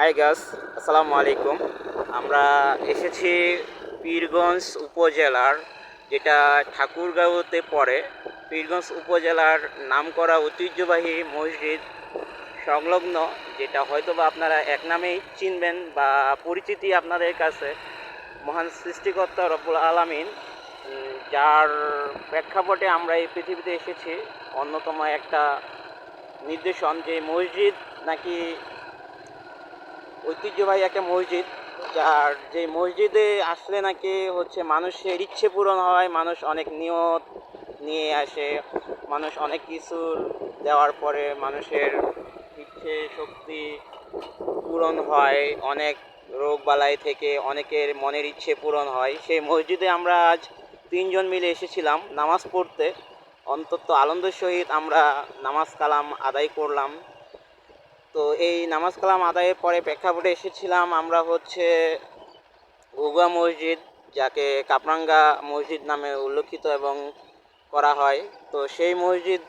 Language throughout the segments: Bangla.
হাই গাস আসসালামু আলাইকুম। আমরা এসেছি পীরগঞ্জ উপজেলার, যেটা ঠাকুরগাঁওতে পড়ে। পীরগঞ্জ উপজেলার নামকরা ঐতিহ্যবাহী মসজিদ সংলগ্ন, যেটা হয়তোবা আপনারা এক নামেই চিনবেন বা পরিচিতি আপনাদের কাছে। মহান সৃষ্টিকর্তা রব্বুল আলামিন যার প্রেক্ষাপটে আমরা এই পৃথিবীতে এসেছি, অন্যতম একটা নির্দেশন যে মসজিদ নাকি ঐতিহ্যবাহী একটা মসজিদ, যার যে মসজিদে আসলে নাকি হচ্ছে মানুষের ইচ্ছে পূরণ হয়, মানুষ অনেক নিয়ত নিয়ে আসে, মানুষ অনেক কিছু দেওয়ার পরে মানুষের ইচ্ছে শক্তি পূরণ হয়, অনেক রোগ বালাই থেকে অনেকের মনের ইচ্ছে পূরণ হয়। সেই মসজিদে আমরা আজ তিনজন মিলে এসেছিলাম নামাজ পড়তে। অন্তত আনন্দের সহিত আমরা নামাজ কালাম আদায় করলাম। তো এই নামাজ কালাম আদায়ের পরে প্রেক্ষাপটে এসেছিলাম আমরা হচ্ছে ঘুগুয়া মসজিদ, যাকে কাপরাঙ্গা মসজিদ নামে উল্লেখিত এবং করা হয়। তো সেই মসজিদ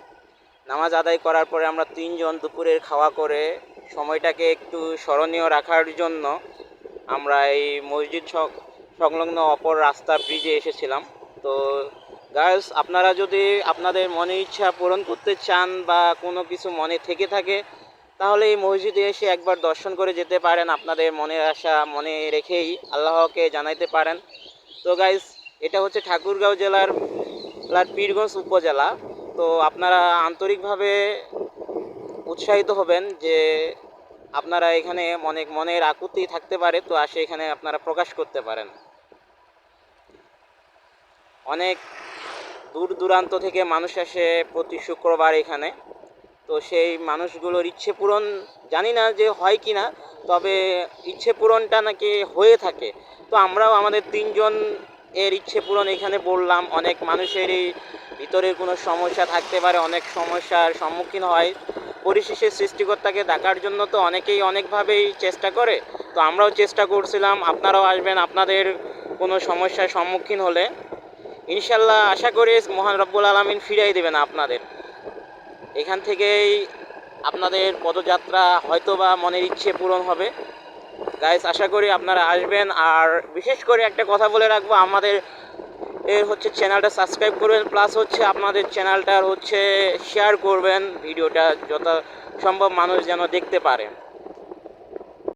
নামাজ আদায় করার পরে আমরা তিনজন দুপুরের খাওয়া করে সময়টাকে একটু স্মরণীয় রাখার জন্য আমরা এই মসজিদ সংলগ্ন অপর রাস্তা ব্রিজে এসেছিলাম। তো গার্লস আপনারা যদি আপনাদের মনে ইচ্ছা পূরণ করতে চান বা কোনো কিছু মনে থেকে থাকে তাহলে এই মসজিদে এসে একবার দর্শন করে যেতে পারেন আপনাদের মনের আশা মনে রেখেই আল্লাহকে জানাইতে পারেন। তো গাইস এটা হচ্ছে ঠাকুরগাঁও জেলার পীরগঞ্জ উপজেলা। তো আপনারা আন্তরিকভাবে উৎসাহিত হবেন যে আপনারা এখানে অনেক মনের আকুতি থাকতে পারে, তো আসে এখানে আপনারা প্রকাশ করতে পারেন। অনেক দূর দূরান্ত থেকে মানুষ আসে প্রতি শুক্রবার এখানে। তো সেই মানুষগুলোর ইচ্ছে পূরণ জানি না যে হয় কি না, তবে ইচ্ছে পূরণটা নাকি হয়ে থাকে। তো আমরাও আমাদের তিনজন এর ইচ্ছে পূরণ এখানে বললাম, অনেক মানুষেরই ভিতরে কোনো সমস্যা থাকতে পারে, অনেক সমস্যার সম্মুখীন হয়। পরিশেষে সৃষ্টিকর্তাকে ডাকার জন্য তো অনেকেই অনেকভাবেই চেষ্টা করে, তো আমরাও চেষ্টা করছিলাম, আপনারাও আসবেন, আপনাদের কোনো সমস্যার সম্মুখীন হলে। ইনশাল্লাহ আশা করি মহান রব্বুল আলমিন ফিরাই দেবেন আপনাদের। এখান থেকেই আপনাদের পদযাত্রা হয়তো বা মনের ইচ্ছে পূরণ হবে। গাইস আশা করি আপনারা আসবেন। আর বিশেষ করে একটা কথা বলে রাখব, আমাদের এর হচ্ছে চ্যানেলটা সাবস্ক্রাইব করবেন, প্লাস হচ্ছে আপনাদের চ্যানেলটার হচ্ছে শেয়ার করবেন, ভিডিওটা যত সম্ভব মানুষ যেন দেখতে পারে।